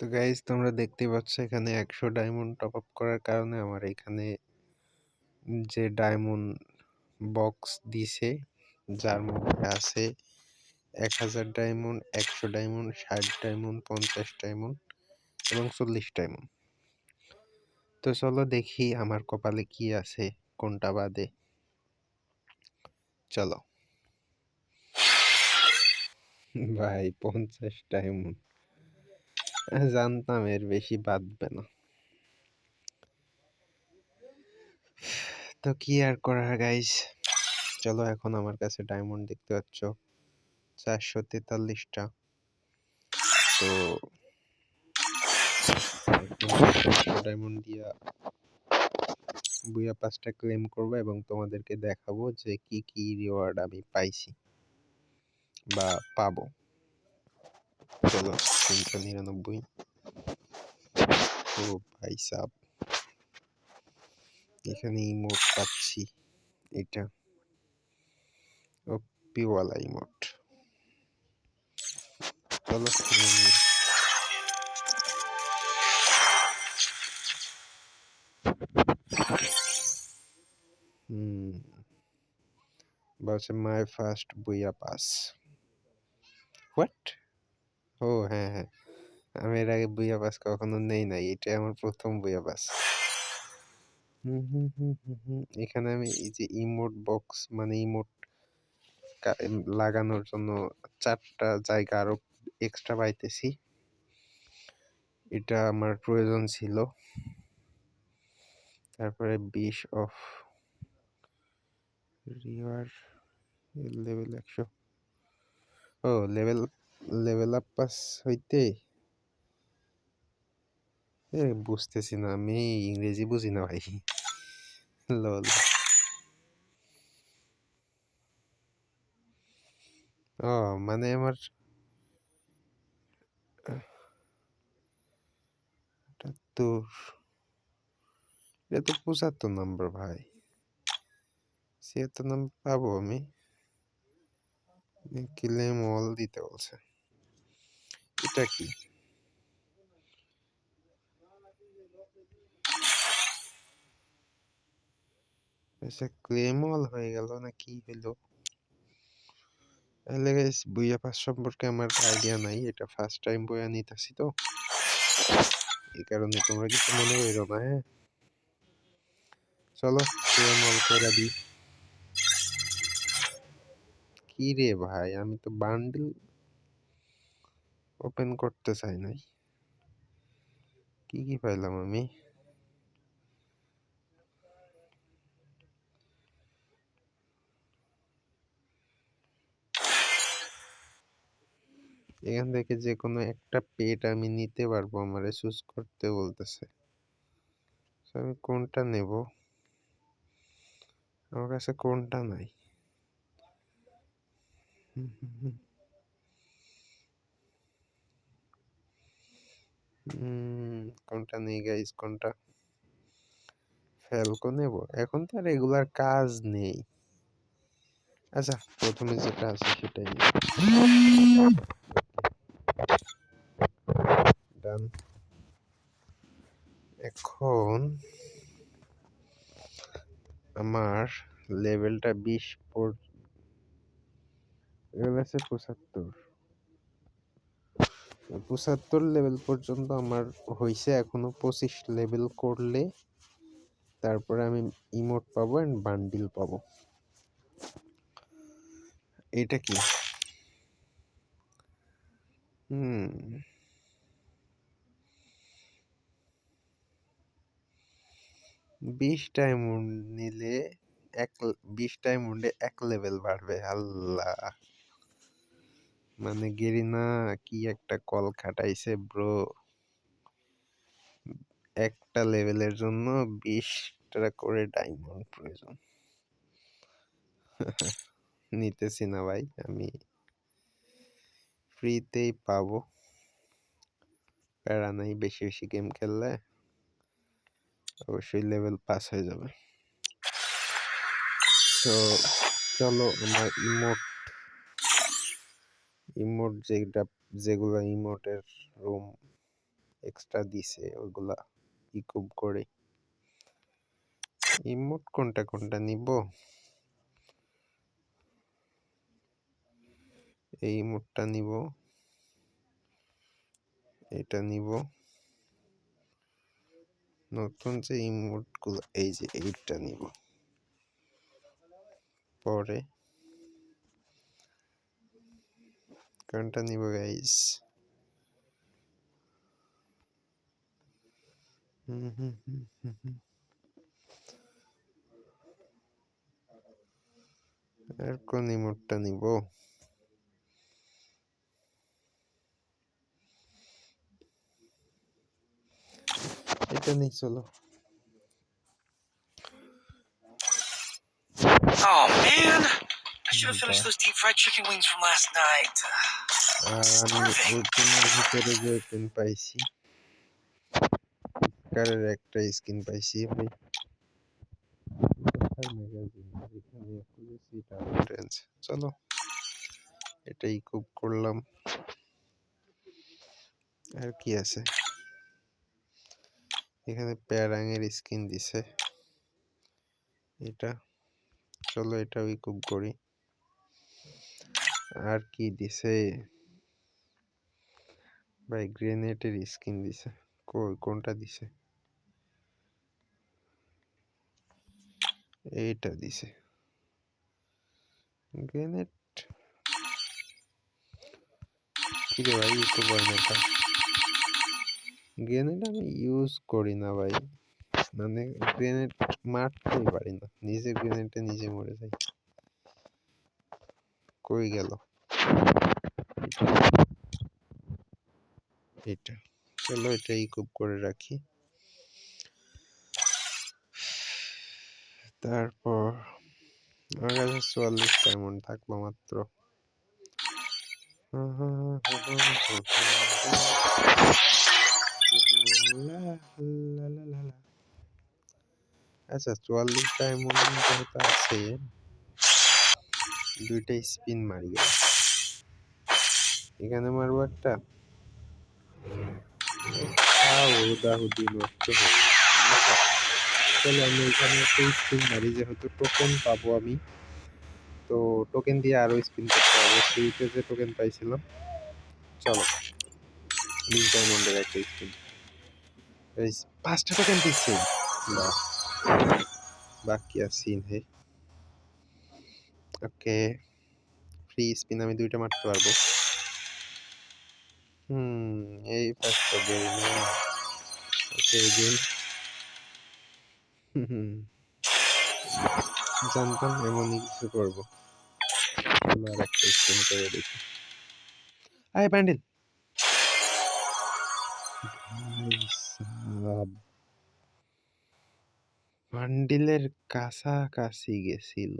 তো গাইজ তোমরা দেখতে পাচ্ছ এখানে একশো ডায়মন্ড টপ আপ করার কারণে আমার এখানে যে ডায়মন্ড বক্স দিছে, যার মধ্যে আছে এক হাজার ডায়মন্ড একশো ডায়মন্ড ষাট ডায়মন্ড পঞ্চাশ ডায়মন্ড এবং চল্লিশ ডায়মন্ড তো চলো দেখি আমার কপালে কি আছে, কোনটা বাদে। চলো। ভাই, পঞ্চাশ ডায়মন্ড জানতাম এর বেশি বাঁধবে না। তো কি আর করার গাইজ চলো এখন আমার কাছে ডায়মন্ড দেখতে পাচ্ছ। চারশো তেতাল্লিশটা। তো ডায়মন্ড দিয়া বুয়া পাঁচটা ক্লেম করব এবং তোমাদেরকে দেখাবো যে কি কি রিওয়ার্ড আমি পাইছি বা পাবো চলো তিনশো নিরানব্বই ও ভাই সাব এখানে ইমোট পাচ্ছি এটা ও পিওয়ালা ইমোট চলো বলছে মাই ফার্স্ট বুয়া পাস হোয়াট ও হ্যাঁ হ্যাঁ আমি এর আগে বুয়া পাস কখনো নেই নাই এটাই আমার প্রথম বুয়া পাস এখানে আমি এই যে ইমোট বক্স মানে ইমোট লাগানোর জন্য চারটা জায়গা আরও এক্সট্রা পাইতেছি এটা আমার প্রয়োজন ছিল তারপরে বিশ অফ রিওয়ার লেভেল একশো ও লেভেল লেভেল আপ পাস হইতে বুঝতেছি না আমি ইংরেজি বুঝি না ভাই লল ও মানে আমার আটাত্তর এটা তো পঁচাত্তর নম্বর ভাই ছিয়াত্তর নম্বর পাবো আমি ক্লেম অল দিতে বলছে এটা কি আচ্ছা ক্লেম অল হয়ে গেল না কি হইল তাহলে বইয়া পাস সম্পর্কে আমার আইডিয়া নাই এটা ফার্স্ট টাইম বইয়া নিতেছি তো এই কারণে তোমরা কিছু মনে করো না হ্যাঁ চলো ক্লেম অল করে দিই কি রে ভাই? আমি তো বান্ডিল ওপেন করতে চাই নাই। কি কি পাইলাম আমি? এখান থেকে যে কোনো একটা পেট আমি নিতে পারব আমারে চুজ করতে বলতেছে। আমি কোনটা নেব? আমার কাছে কোনটা নাই? কোনটা নেই গাইজ কোনটা? ফেলকো নেব। এখন তো রেগুলার কাজ নেই। আচ্ছা প্রথমে যেটা আছে সেটাই ডান এখন আমার লেভেলটা বিশ পর আছে পঁচাত্তর। পঁচাত্তর লেভেল পর্যন্ত আমার হয়েছে এখনও পঁচিশ লেভেল করলে তারপরে আমি ইমোট পাবো অ্যান্ড বান্ডিল পাবো। এটা কি? বিশ ডায়মন্ড নিলে এক, বিশ ডায়মন্ডে এক লেভেল বাড়বে, আল্লাহ। মানে গেরিনা কি একটা কল খাটাইছে ব্রো একটা লেভেলের জন্য বিশটা করে ডায়মন্ড প্রয়োজন। নিতেছি না ভাই, আমি ফ্রিতেই পাবো। প্যারা নাই বেশি বেশি গেম খেললে অবশ্যই লেভেল পাস হয়ে যাবে। তো চলো আমার ইমোট ইমোট যেটা, যেগুলো ইমোটের রুম এক্সট্রা দিছে, ওইগুলা ইকুপ করে। ইমোট কোনটা কোনটা নিব? এই ইমোটটা নিব, এটা নিব। নতুন যে ইমোটগুলো, এই যে এইটা নিব। পরে কোনটা নিব গাইস। আর কোন ইমোটটা নিব এটা নেই চলো Oh man! I should have finished those deep fried chicken wings from last night. আর আমি ওপেনের ভিতরে যে ওপেন পাইছি কারের একটা স্কিন পাইছি ট্রেন্স চলো এটাই খুব করলাম আর কি আছে এখানে প্যারাঙের স্কিন দিছে এটা চলো এটাও খুব করি আর কি দিছে? ভাই গ্রেনেডের স্কিন দিছে। কই কোনটা দিছে? এইটা দিছে। গ্রেনেড? কি রে ভাই একটু বয়নাটা গ্রেনেড আমি ইউজ করি না ভাই। মানে গ্রেনেড মারতেই পারি না। নিজে গ্রেনেডে নিজে মরে যাই কই গেল। এটা, চলো এটা ইকুপ করে রাখি। তারপর আমার কাছে চুয়াল্লিশ ডায়মন্ড থাকল মাত্র? আচ্ছা চুয়াল্লিশ ডায়মন্ড যেহেতু আছে। দুইটা স্পিন মারি। এখানে মারবো একটা। হুদাহুদি। আচ্ছা, আমি এখানে একটা স্পিন মারি যেহেতু টোকেন পাবো আমি। তো টোকেন দিয়ে আরও স্পিন করতে হবে। ফ্রিতে যে টোকেন পাইছিলাম। চলো বিশ ডায়মন্ডের একটা স্পিন। পাঁচটা টোকেন দিচ্ছে। বাহ। বাকি আর সিন হে ওকে ফ্রি স্পিন আমি দুইটা মারতে পারব। হুম, এই দেরি না। ওকে গেম জানতাম এমনই কিছু করব। আর একটা স্পিন প্যান্ডেল! বান্ডিলের কাছাকাছি গেছিল।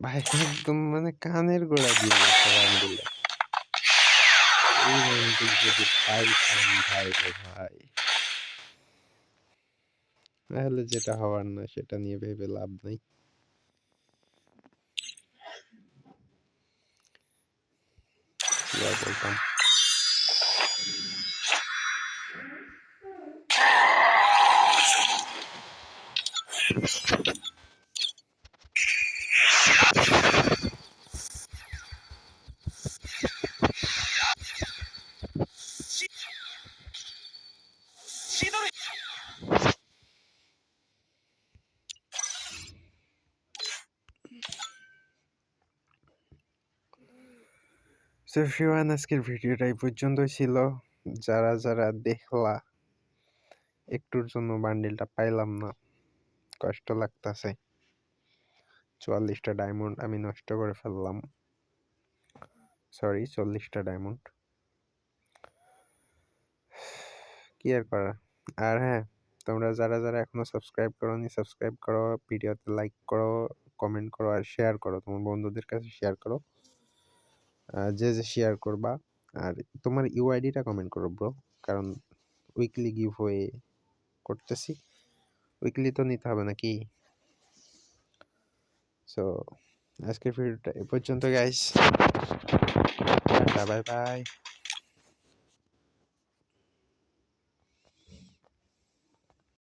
ভাই, একদম মানে কানের গোড়া দিয়ে গেছে যদি ভাই রে ভাই। তাহলে যেটা হওয়ার না, সেটা নিয়ে ভেবে লাভ নেই। আর বলতাম? সো এভরিওয়ান আজকের ভিডিওটা এই পর্যন্তই ছিল। যারা যারা দেখলা, একটুর জন্য বান্ডিলটা পাইলাম না, কষ্ট লাগতাছে। চুয়াল্লিশটা ডায়মন্ড আমি নষ্ট করে ফেললাম। সরি চল্লিশটা ডায়মন্ড কি আর করা আর হ্যাঁ তোমরা যারা যারা এখনও সাবস্ক্রাইব করো নি সাবস্ক্রাইব করো, ভিডিওতে লাইক করো কমেন্ট করো আর শেয়ার করো। তোমার বন্ধুদের কাছে শেয়ার করো। যে যে শেয়ার করবা। আর তোমার ইউআইডিটা কমেন্ট করো ব্রো কারণ উইকলি গিভ হয়ে করতেছি। উইকলি তো নিতে হবে নাকি? সো আজকের ভিডিওটা এ পর্যন্ত গাইস বাই বাই